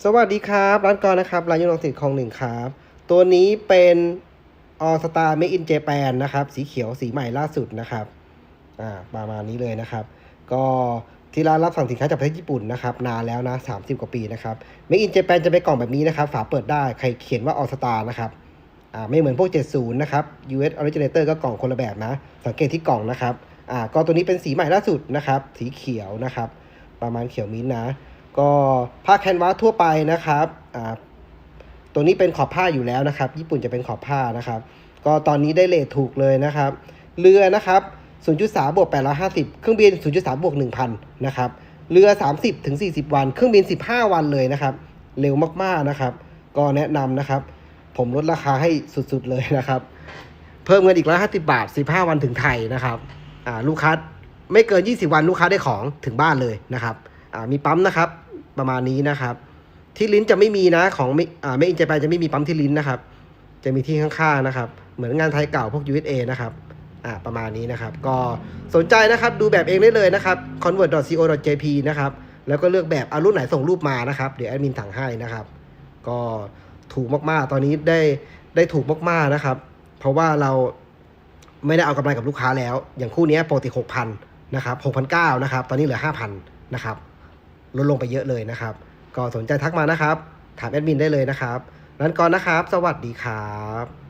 สวัสดีครับ ร้านกรนะครับ ร้านยุนองสิทธิ์คลองหนึ่งครับ ตัวนี้เป็นออสตาเมอินเจแปนนะครับ สีเขียวสีใหม่ล่าสุดนะครับ อ่า ประมาณนี้เลยนะครับ ก็ที่ร้านรับสั่งสินค้าจากประเทศญี่ปุ่นนะครับ นานแล้วนะ30กว่าปีนะครับเมอินเจแปนจะเป็นกล่องแบบนี้นะครับ ฝาเปิดได้ ใครเขียนว่าออสตานะครับ อ่า ไม่เหมือนพวก 70 นะครับ US Originator ก็กล่องคนละแบบนะ สังเกตที่กล่องนะครับ อ่า ก็ตัวนี้เป็นสีใหม่ล่าสุดนะครับ สีเขียวนะครับ ประมาณเขียวมิ้นนะ ก็ผ้าแคนวาสทั่วไปนะครับอ่าตัวนี้เป็นขอบผ้าอยู่แล้วนะครับ ญี่ปุ่นจะเป็นขอบผ้านะครับ ก็ตอนนี้ได้เลทถูกเลยนะครับ เรือนะครับ 0.3บวก850 เครื่องบิน 0.3บวก1,000 นะครับ เรือ 30ถึง40 วัน เครื่องบิน 15 วันเลยนะครับ เร็วมากๆนะครับ ก็แนะนำนะครับ ผมลดราคาให้สุดๆเลยนะครับ เพิ่มเงินอีก150บาท 15 วันถึงไทยนะครับ อ่า ลูกค้าไม่เกิน 20 วันลูกค้าได้ของถึงบ้านเลยนะครับ มีปั๊มนะครับ ประมาณนี้นะครับ ที่ลิ้นจะไม่มีนะของไม่อ่าไม่อินเจแปนจะไม่มีปั๊มที่ลิ้นนะครับ จะมีที่ข้างๆนะครับ เหมือนงานไทยเก่าพวก USA นะครับอ่าประมาณนี้นะครับ ก็สนใจนะครับดูแบบเองได้เลยนะครับ convert.co.jp นะครับ แล้วก็เลือกแบบอารุ่นไหนส่งรูปมานะครับ เดี๋ยวแอดมินสั่งให้นะครับ ก็ถูกมากๆ ตอนนี้ได้ได้ถูกมากๆนะครับ เพราะว่าเราไม่ได้เอากำไรกับลูกค้าแล้ว อย่างคู่นี้ปกติ6,000นะครับ6,900นะครับ ตอนนี้เหลือ5,000นะครับ ลดลงไปเยอะเลยนะครับ ก็สนใจทักมานะครับ ถามแอดมินได้เลยนะครับนั้นก่อนนะครับ สวัสดีครับ